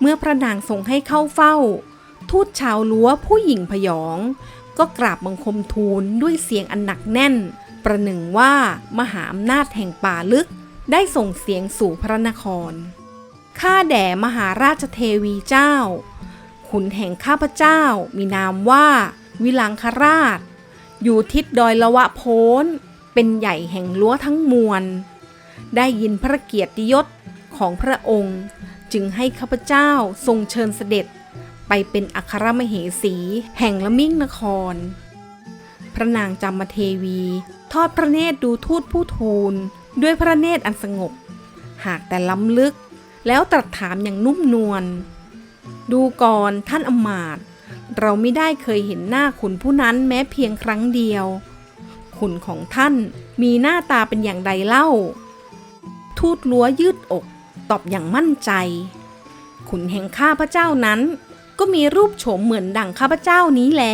เมื่อพระนางทรงให้เข้าเฝ้า ทูตชาวลัวผู้หญิงพยอง ก็กราบบังคมทูลด้วยเสียงอันหนักแน่น ประหนึ่งว่ามหาอำนาจแห่งป่าลึกได้ส่งเสียงสู่พระนคร ข้าแด่มหาราชเทวีเจ้า ขุนแห่งข้าพเจ้ามีนามว่า วิลังคราช อยู่ทิศดอยละวะโพ้น เป็นใหญ่แห่งรั้วทั้งมวล ได้ยินพระเกียรติยศของพระองค์ จึงให้ข้าพเจ้าทรงเชิญเสด็จ ไปเป็นอัครมเหสี แห่งละมิ่งนคร พระนางจามเทวี ทอดพระเนตรดูทูตผู้ทูล ด้วยพระเนตรอันสงบ หากแต่ล้ำลึก แล้วตรัสถามอย่างนุ่มนวลดูก่อนท่านอำมาตย์เราไม่ได้เคยเห็นหน้าขุนผู้นั้นแม้เพียงครั้งเดียว ขุนของท่านมีหน้าตาเป็นอย่างใดเล่า ทูตลัวยืดอก ตอบอย่างมั่นใจ ขุนแห่งข้าพระเจ้านั้น ก็มีรูปโฉมเหมือนดั่งข้าพเจ้านี้แล